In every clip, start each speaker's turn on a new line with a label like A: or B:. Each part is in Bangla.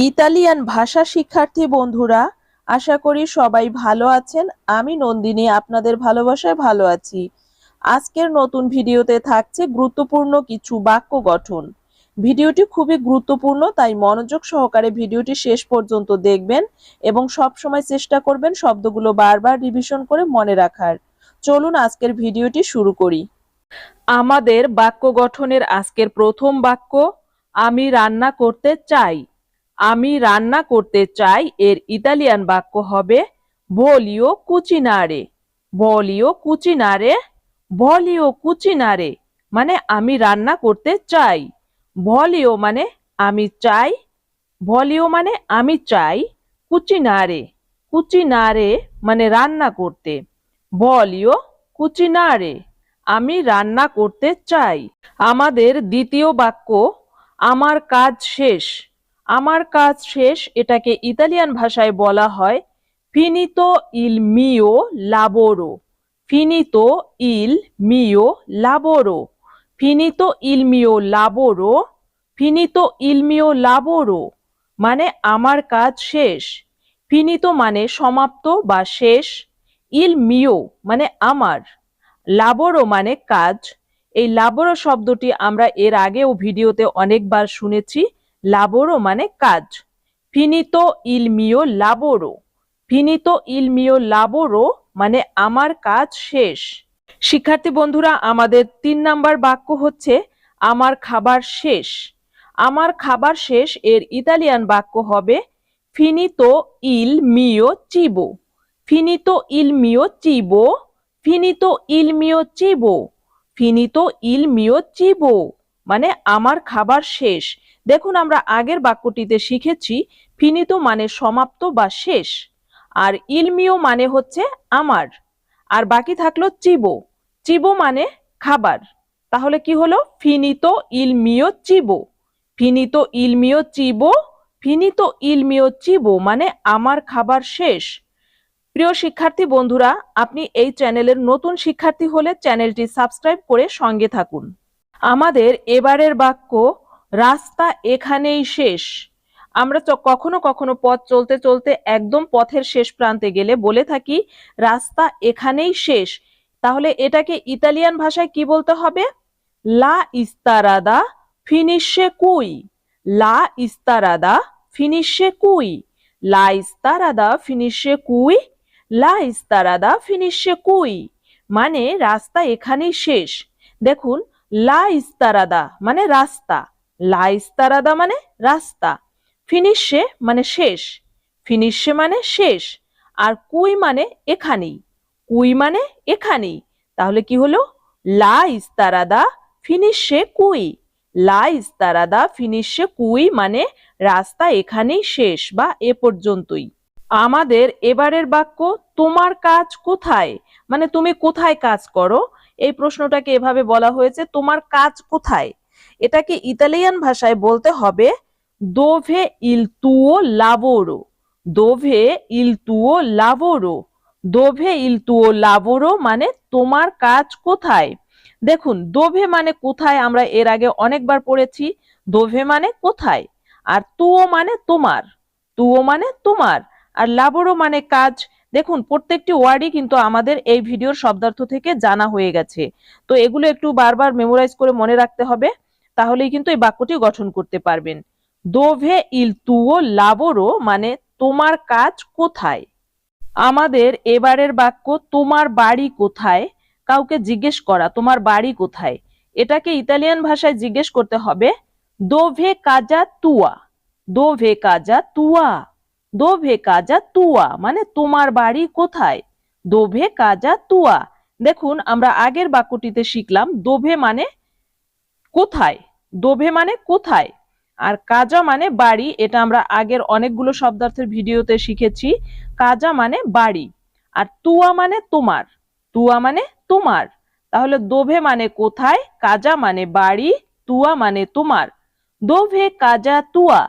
A: ইতালিয়ান ভাষা শিক্ষার্থী বন্ধুরা, আশা করি সবাই ভালো আছেন। আমি নন্দিনী, আপনাদের ভালোবাসায় ভালো আছি। আজকের নতুন ভিডিওতে থাকছে গুরুত্বপূর্ণ কিছু বাক্য গঠন। ভিডিওটি খুবই গুরুত্বপূর্ণ, তাই মনোযোগ সহকারে ভিডিওটি শেষ পর্যন্ত দেখবেন এবং সব সময় চেষ্টা করবেন শব্দগুলো বারবার রিভিশন করে মনে রাখার। চলুন আজকের ভিডিওটি শুরু করি। আমাদের বাক্য গঠনের আজকের প্রথম বাক্য, আমি রান্না করতে চাই। আমি রান্না করতে চাই এর ইতালিয়ান বাক্য হবে ভলিও কুচিনারে ভলিও কুচিনারে ভলিও কুচিনারে মানে আমি রান্না করতে চাই। ভলিও মানে আমি চাই। ভলিও মানে আমি চাই। কুচিনারে কুচিনারে মানে রান্না করতে। ভলিও কুচিনারে আমি রান্না করতে চাই। আমাদের দ্বিতীয় বাক্য, আমার কাজ শেষ। আমার কাজ শেষ, এটাকে ইতালিয়ান ভাষায় বলা হয় ফিনিতো ইল মিও লাবোরো ফিনিতো ইল মিও লাবোরো ফিনিতো ইল মিও লাবোরো ফিনিতো ইল মিও লাবোরো মানে আমার কাজ শেষ। ফিনিতো মানে সমাপ্ত বা শেষ। ইল মিও মানে আমার। লাবোরো মানে কাজ। এই লাবোরো শব্দটি আমরা এর আগেও ভিডিওতে অনেকবার শুনেছি। লাবোরো মানে কাজ। ফিনিতো ইল মিও লাবোরো। ফিনিতো ইল লাবোরো মানে আমার কাজ শেষ। শিক্ষার্থী বন্ধুরা, আমাদের তিন নাম্বার বাক্য হচ্ছে, আমার খাবার শেষ। আমার খাবার শেষ এর ইতালিয়ান বাক্য হবে, ফিনিতো ইল মিও চিবো। ফিনিতো ইল মিও চিবো, ফিনিতো ইল মিও চিবো, ফিনিতো ইল মিও চিবো। মানে আমার খাবার শেষ। দেখুন আমরা আগের বাক্যটিতে শিখেছি, ফিনিতো মানে সমাপ্ত বা শেষ আর ইলমিও মানে হচ্ছে আমার আর বাকি থাকল চিবো চিবো মানে খাবার তাহলে কি হলো? ফিনিতো ইলমিও চিবো ফিনিতো ইলমিও চিবো ফিনিতো ইলমিও চিবো মানে আমার খাবার শেষ। প্রিয় শিক্ষার্থী বন্ধুরা, আপনি এই চ্যানেলের নতুন শিক্ষার্থী হলে চ্যানেলটি সাবস্ক্রাইব করে সঙ্গে থাকুন। আমাদের এবারের বাক্য, রাস্তা এখানেই শেষ। আমরা কখনো কখনো পথ চলতে চলতে একদম পথের শেষ প্রান্তে গেলে বলে থাকি, রাস্তা এখানেই শেষ। তাহলে এটাকে ইতালিয়ান ভাষায় কি বলতে হবে? লা ইস্তারাদা ফিনিশে কুই। লা ইস্তারাদা ফিনিশে কুই। লা ইস্তারাদা ফিনিশে কুই? লা ইস্তারাদা ফিনিশে কুই। মানে রাস্তা এখানেই শেষ। দেখুন লা ইস্তারাদা মানে রাস্তা। লা ইস্তারাদা মানে রাস্তা। ফিনিশে মানে শেষ। ফিনিশে মানে শেষ। আর কুই মানে এখানেই। কুই মানে এখানেই। তাহলে কি হলো? লা ইস্তারাদা ফিনিশে কুই। লা ইস্তারাদা ফিনিশে কুই মানে রাস্তা এখানেই শেষ বা এ পর্যন্তই। আমাদের এবারের বাক্য, তোমার কাজ কোথায়? মানে তুমি কোথায় কাজ করো? এই প্রশ্নটাকে এভাবে বলা হয়েছে, তোমার কাজ কোথায়? এটাকে ইতালিয়ান ভাষায় বলতে হবে, দোভে ইল তুও লাবোরো দোভে ইল তুও লাবোরো দোভে ইল তুও লাবোরো মানে তোমার কাজ কোথায়? দেখুন, দোভে মানে কোথায়? আমরা এর আগে অনেকবার পড়েছি, দোভে মানে কোথায়? আর তুও মানে তোমার? তুও মানে তোমার? আর লাবোরো মানে কাজ? দেখুন, প্রত্যেকটি ওয়ার্ডই কিন্তু আমাদের এই ভিডিওর শব্দার্থ থেকে জানা হয়ে গেছে। তো এগুলো একটু বারবার মেমোরাইজ করে মনে রাখতে হবে, তাহলেই কিন্তু এই বাক্যটি গঠন করতে পারবেন। দোভে ইল তুও লাবোরো মানে তোমার কাজ কোথায়? আমাদের এবারের বাক্য তোমার বাড়ি কোথায়? কাউকে জিজ্ঞেস করা, তোমার বাড়ি কোথায়? এটাকে ইতালিয়ান ভাষায় জিজ্ঞেস করতে হবে, দোভে কাজা তুয়া, দোভে কাজা তুয়া। দোভে কাজা তুয়া মানে তোমার বাড়ি কোথায়? দোভে কাজা তুয়া। দেখুন, আমরা আগের বাক্যটিতে শিখলাম, দোভে মানে কোথায়? দোভে মানে কোথায়? আর কাজা মানে বাড়ি, এটা আমরা আগের অনেকগুলো শব্দার্থের ভিডিওতে শিখেছি। কাজা মানে বাড়ি, আর তুয়া মানে তোমার। তুয়া মানে তোমার। তাহলে দোভে মানে কোথায়, কাজা মানে বাড়ি, তুয়া মানে তোমার। দোভে কাজা তুয়া,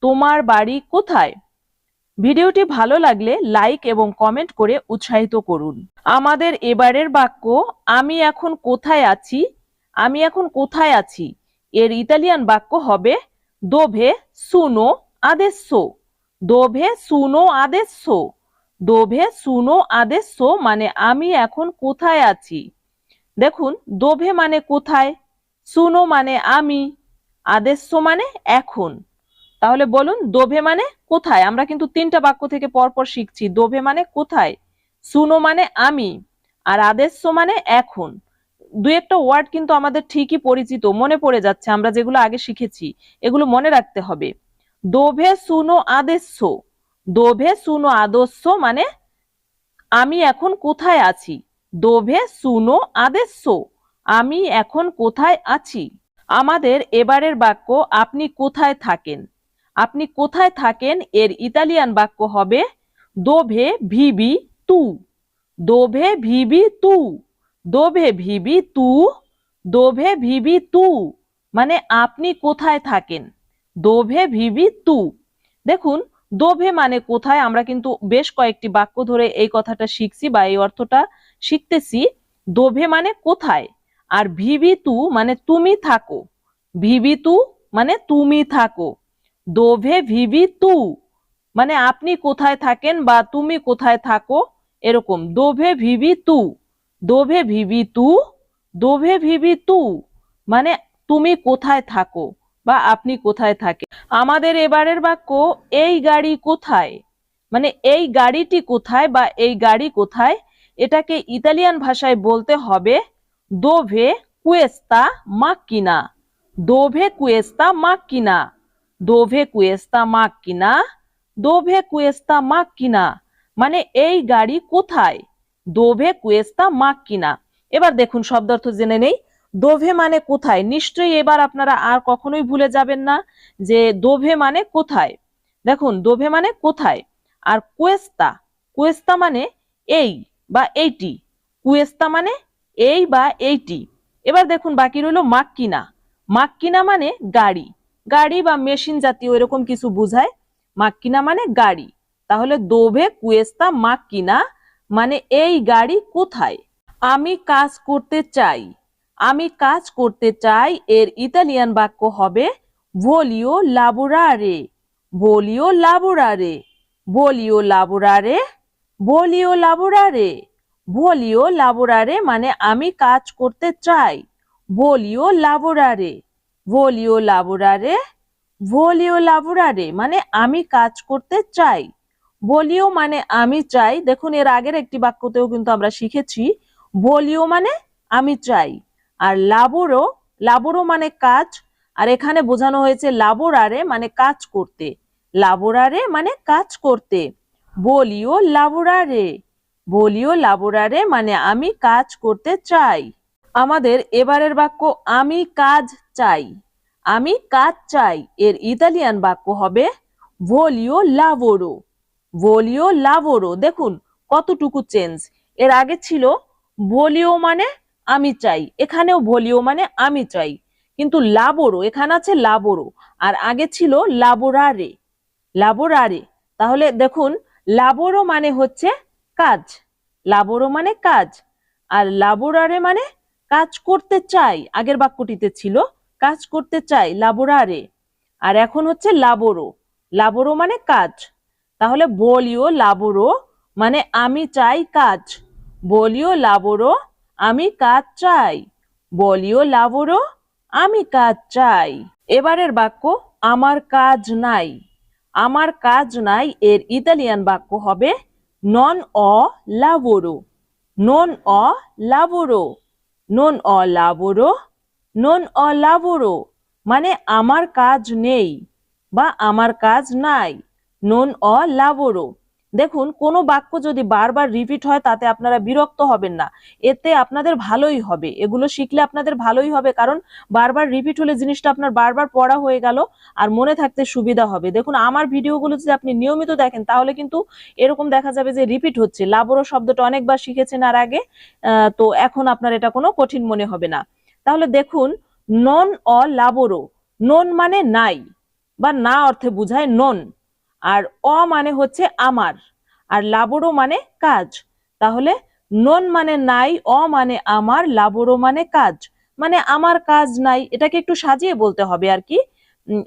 A: তোমার বাড়ি কোথায়? ভিডিওটি ভালো লাগলে লাইক এবং কমেন্ট করে উৎসাহিত করুন। আমাদের এবারের বাক্য, আমি এখন কোথায় আছি? আমি এখন কোথায় আছি? এর ইতালিয়ান বাক্য হবে, দোভে সুনো adesso দোভে সুনো আদেশো দোভে সুনো আদেশো মানে আমি এখন কোথায় আছি? দেখুন, দোভে মানে কোথায়? সুনো মানে আমি। আদেশো মানে এখন। তাহলে বলুন, দোভে মানে কোথায়? আমরা কিন্তু তিনটা বাক্য থেকে পরপর শিখছি। দোভে মানে কোথায়? সুনো মানে আমি, আর আদেশ্য মানে এখন। দু একটা ওয়ার্ড কিন্তু আমাদের ঠিকই পরিচিত, মনে পড়ে যাচ্ছে, আমরা যেগুলো আগে শিখেছি, এগুলো মনে রাখতে হবে। দোভে সুনো আদেশ্য। দোভে সুনো আদর্শ মানে আমি এখন কোথায় আছি? দোভে সুনো আদেশ্য। আমি এখন কোথায় আছি? আমাদের এবারের বাক্য, আপনি কোথায় থাকেন? আপনি কোথায় থাকেন এর ইতালিয়ান বাক্য হবে দোভে ভিবি তু দোভে ভিবি তু দোভে ভিবি তু দোভে ভিবি তু মানে আপনি কোথায় থাকেন, দোভে ভিবি তু দেখুন, দোভে মানে কোথায়, আমরা কিন্তু বেশ কয়েকটি বাক্য ধরে এই কথাটা শিখছি বা এই অর্থটা শিখতেছি, দোভে মানে কোথায় আর ভিবি তু মানে তুমি থাকো ভিবি তু মানে তুমি থাকো দোভে ভিবি তু। মানে আপনি কোথায় থাকেন বা তুমি কোথায় থাকো, এরকম। দোভে ভিবি তু। দোভে ভিবি তু। দোভে ভিবি তু। মানে তুমি কোথায় থাকো বা আপনি কোথায় থাকেন। আমাদের এবারের বাক্য, এই গাড়ি কোথায়? মানে এই গাড়িটি কোথায় বা এই গাড়ি কোথায়? এটাকে ইতালিয়ান ভাষায় বলতে হবে, দোভে কুয়েস্তা মাক্কিনা। দোভে কুয়েস্তা মাক্কিনা। দোভে কুয়েস্তা মাক্কিনা, দোভে কুয়েস্তা মাক্কিনা। মানে এই গাড়ি কোথায়? দোভে কুয়েস্তা মাক্কিনা। এবার দেখুন শব্দার্থ জেনে নেই। দোভে মানে কোথায়? নিশ্চয়ই এবার আপনারা আর কখনোই ভুলে যাবেন না যে দোভে মানে কোথায়। দেখুন, দোভে মানে কোথায়? আর কুয়েস্তা কুয়েস্তা মানে এই বা এইটি। কুয়েস্তা মানে এই বা এইটি। এবার দেখুন বাকি রইল মাক্কিনা। মাক্কিনা মানে গাড়ি। গাড়ি বা মেশিন জাতীয় এরকম কিছু বোঝায়। মাক্কিনা মানে গাড়ি। তাহলে দোভে, কুয়েস্তা, মাক্কিনা মানে এই গাড়ি কোথায়? আমি কাজ করতে চাই। আমি কাজ করতে চাই এর ইতালিয়ান বাক্য হবে ভোলিও লাবোরারে ভোলিও লাবোরারে ভোলিও লাবোরারে ভোলিও লাবোরারে ভোলিও লাবোরারে মানে আমি কাজ করতে চাই। ভোলিও লাবোরারে ভোলিও লাবোরারে ভোলিও লাবোরারে মানে আমি কাজ করতে চাই। ভোলিও মানে আমি চাই, দেখুন এর আগের একটি বাক্যতেও কিন্তু আমরা শিখেছি ভোলিও মানে আমি চাই, আর লাবোরো লাবোরো মানে কাজ, আর এখানে বোঝানো হয়েছে লাবোরারে মানে কাজ করতে লাবোরারে মানে কাজ করতে বলিও লাবোরারে বলিও লাবোরারে মানে আমি কাজ করতে চাই। আমাদের এবারের বাক্য, আমি কাজ চাই। আমি কাজ চাই। এর ইতালিয়ান বাক্য হবে ভোলিও লাবোরো ভোলিও লাবোরো দেখুন, কতটুকু চেঞ্জ। এর আগে ছিল ভোলিও মানে আমি চাই। এখানেও ভোলিও মানে আমি চাই। কিন্তু লাবোরো এখানে আছে লাবোরো আর আগে ছিল লাবোরারে লাবোরারে তাহলে দেখুন লাবোরো মানে হচ্ছে কাজ। লাবোরো মানে কাজ। আর লাবোরারে মানে কাজ করতে চাই। আগের বাক্যটিতে ছিল কাজ করতে চাই, লাবোরারে। আর এখন হচ্ছে লাবোরো। লাবোরো মানে কাজ। তাহলে বলিও লাবোরো মানে আমি চাই কাজ। বলিও লাবোরো, আমি কাজ চাই। বলিও লাবোরো, আমি কাজ চাই। এবারের বাক্য, আমার কাজ নাই। আমার কাজ নাই এর ইতালিয়ান বাক্য হবে নন অ লাবোরো নন অ লাবোরো নন অ লাবোরো নন অ লাবোরো মানে আমার কাজ নেই বা আমার কাজ নাই। নন অ লাবোরো দেখুন, কোনো বাক্য যদি বারবার রিপিট হয়, তাতে আপনারা বিরক্ত হবেন না। এতে আপনাদের ভালোই হবে। এগুলো শিখলে আপনাদের ভালোই হবে, কারণ বারবার রিপিট হলে জিনিসটা আপনার বারবার পড়া হয়ে গেল আর মনে থাকতে সুবিধা হবে। দেখুন, আমার ভিডিওগুলো যদি আপনি নিয়মিত দেখেন, তাহলে কিন্তু এরকম দেখা যাবে যে রিপিট হচ্ছে। লাবোরো শব্দটা অনেকবার শিখেছেন আর আগে তো এখন আপনার এটা কোনো কঠিন মনে হবে না। তাহলে দেখুন নন অ লাবোরো নন মানে নাই, বা না অর্থে বুঝায় নন আর অ মানে হচ্ছে আমার, আর লাবোরো মানে কাজ। তাহলে নন মানে নাই, অ মানে আমার লাবোরো মানে কাজ। মানে আমার কাজ নাই, এটাকে একটু সাজিয়ে বলতে হবে আর কি।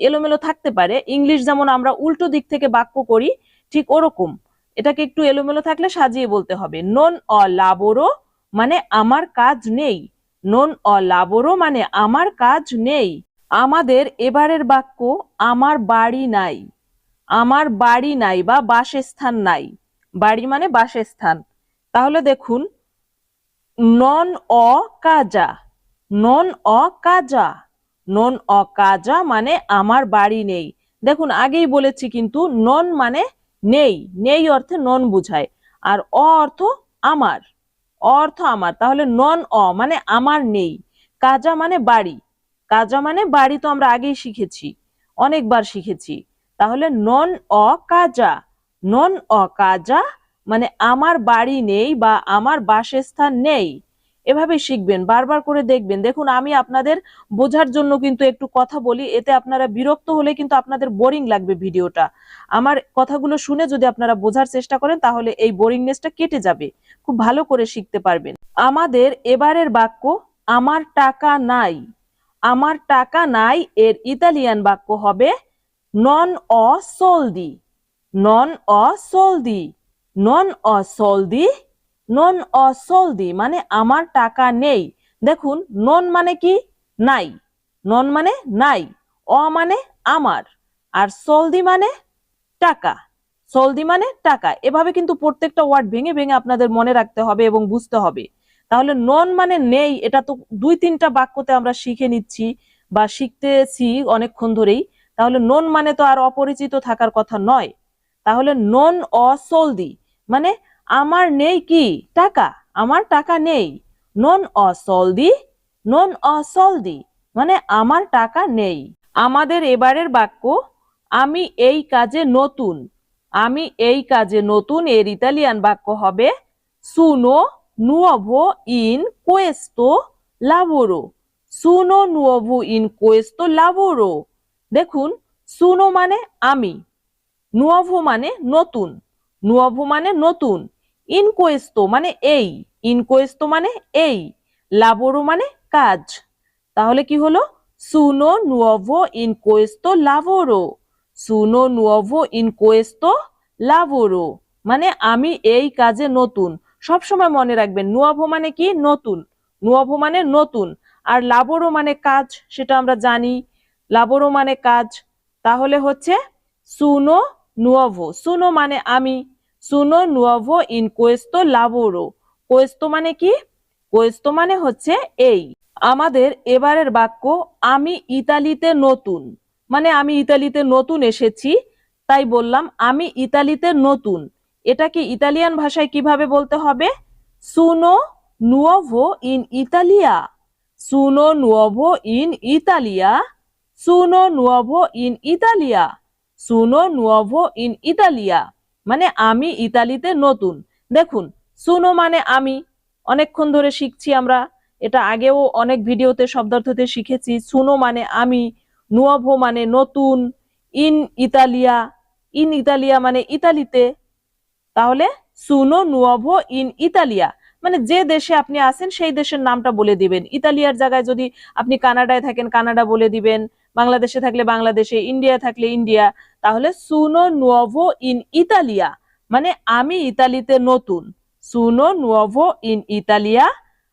A: এলোমেলো থাকতে পারে। ইংলিশ যেমন আমরা উল্টো দিক থেকে বাক্য করি, ঠিক ওরকম। এটাকে একটু এলোমেলো থাকলে সাজিয়ে বলতে হবে। নন অ লাবোরো মানে আমার কাজ নেই। নন অ লাবোরো মানে আমার কাজ নেই। আমাদের এবারের বাক্য আমার বাড়ি নাই। আমার বাড়ি নাই বা বাসস্থান নাই। বাড়ি মানে বাসস্থান। তাহলে দেখুন নন অ কাজা নন অ কাজা নন অ কাজা মানে আমার বাড়ি নেই। দেখুন, আগেই বলেছি কিন্তু নন মানে নেই। নেই অর্থে নন বুঝায়। আর অ অর্থ আমার। অর্থ আমার, তাহলে নন অ মানে আমার নেই। কাজা মানে বাড়ি। কাজা মানে বাড়ি তো আমরা আগেই শিখেছি, অনেকবার শিখেছি। তাহলে নন অ কাজা। নন অ কাজা মানে আমার বাড়ি নেই বা আমার বাসস্থান নেই। এভাবে শিখবেন, বারবার করে দেখবেন। দেখুন, আমি আপনাদের বোঝার জন্য কিন্তু একটু কথা বলি, এতে আপনারা বিরক্ত হলে কিন্তু আপনাদের বোরিং লাগবে ভিডিওটা। আমার কথাগুলো শুনে যদি আপনারা বোঝার চেষ্টা করেন, তাহলে এই বোরিংনেসটা কেটে যাবে। খুব ভালো করে শিখতে পারবেন। আমাদের এবারের বাক্য, আমার টাকা নাই। আমার টাকা নাই এর ইতালিয়ান বাক্য হবে নন অ সোলদি নন অ সোলদি নন অ সোলদি নন অসলদি মানে আমার টাকা নেই। দেখুন নন মানে কি? নাই। নন মানে নাই। অ মানে আমার। আর সলদি মানে টাকা। সলদি মানে টাকা। এভাবে কিন্তু প্রত্যেকটা ওয়ার্ড ভেঙে ভেঙে আপনাদের মনে রাখতে হবে এবং বুঝতে হবে। তাহলে নন মানে নেই, এটা তো দুই তিনটা বাক্যতে আমরা শিখে নিচ্ছি বা শিখতেছি অনেকক্ষণ ধরেই। তাহলে নন মানে তো আর অপরিচিত থাকার কথা নয়। তাহলে নন অসলদি মানে আমার নেই কি টাকা? আমার টাকা নেই। নন অসলদি নন অসলদি মানে আমার টাকা নেই। আমাদের এবারের বাক্য, আমি এই কাজে নতুন। আমি এই কাজে নতুন এর ইতালিয়ান বাক্য হবে সুনো nuovo in questo lavoro সুনো nuovo in questo lavoro দেখুন সুনো মানে আমি নুয়োভো মানে নতুন। নুয়োভো মানে নতুন। ইনকোয়েস্তো মানে এই, ইনকোয়েস্তো মানে এই, লাবোরো মানে কাজ। তাহলে কি হলো? সুনো নুয়ভো ইনকোয়েস্তো লাভোরো সুনো নুয়োভো ইন কোয়েস্তো লাভোরো মানে আমি এই কাজে নতুন। সব সময় মনে রাখবেন, নুয়াভো মানে কি? নতুন। নুয়াভো মানে নতুন। আর লাবোরো মানে কাজ, সেটা আমরা জানি। লাবোরো মানে কাজ। তাহলে হচ্ছে সুনো নুয়াভো। সুনো মানে আমি। সুনো নুয়াভো ইন কোয়েস্তো লাবোরো কোয়েস্তো মানে কি? কোয়েস্তো মানে হচ্ছে এই। আমাদের এবারের বাক্য, আমি ইতালিতে নতুন। মানে আমি ইতালিতে নতুন এসেছি, তাই বললাম আমি ইতালিতে নতুন। এটাকে ইতালিয়ান ভাষায় কীভাবে বলতে হবে? সুনো নুয়োভো ইন ইতালিয়া সুনো নুয়োভো ইন ইতালিয়া সুনো নুয়োভো ইন ইতালিয়া সুনো নুয়োভো ইন ইতালিয়া মানে আমি ইতালিতে নতুন। দেখুন, সুনো মানে আমি। অনেকক্ষণ ধরে শিখছি আমরা। এটা আগেও অনেক ভিডিওতে শব্দার্থতে শিখেছি। সুনো মানে আমি নুয়োভো মানে নতুন ইন ইতালিয়া ইন ইতালিয়া মানে ইতালিতে। তাহলে সুনো নুয়োভো ইন ইতালিয়া মানে যে দেশে আপনি আছেন, সেই দেশের নামটা বলে দিবেন। ইতালিয়ার জায়গায় যদি আপনি কানাডায় থাকেন, কানাডা বলে দিবেন। বাংলাদেশে থাকলে বাংলাদেশে ইন্ডিয়া থাকলে ইন্ডিয়া তাহলে সুনো নুয়োভো ইন ইতালিয়া মানে আমি ইতালিতে নতুন। সুনো নুয়োভো ইন ইতালিয়া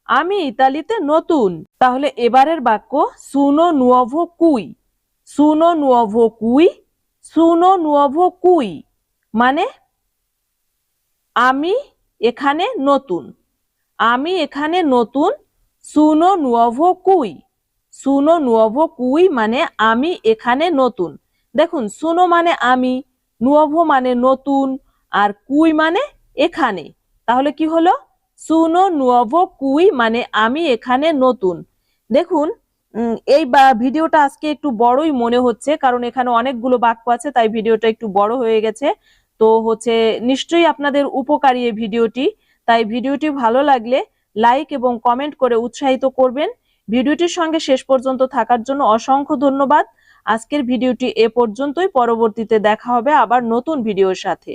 A: আমি ইতালিতে নতুন। তাহলে এবারের বাক্য সুনো নুয়োভো কুই সুনো নুয়োভো কুই সুনো নুয়োভো কুই মানে আমি এখানে নতুন। আমি এখানে নতুন সুনো নুয়ভো কুই সুনো নুয়োভো কুই মানে আমি এখানে নতুন। দেখুন সুনো মানে আমি নুয়োভো মানে নতুন, আর কুই মানে এখানে। তাহলে কি হলো? সুনো নুয়োভো কুই মানে আমি এখানে নতুন। দেখুন এই ভিডিওটা আজকে একটু বড়ই মনে হচ্ছে, কারণ এখানে অনেকগুলো বাক্য আছে, তাই ভিডিওটা একটু বড় হয়ে গেছে। তো হচ্ছে, নিশ্চয়ই আপনাদের উপকারী এই ভিডিওটি। তাই ভিডিওটি ভালো লাগলে লাইক এবং কমেন্ট করে উৎসাহিত করবেন। ভিডিওটির সঙ্গে শেষ পর্যন্ত থাকার জন্য অসংখ্য ধন্যবাদ। আজকের ভিডিওটি এ পর্যন্তই। পরবর্তীতে দেখা হবে আবার নতুন ভিডিওর সাথে।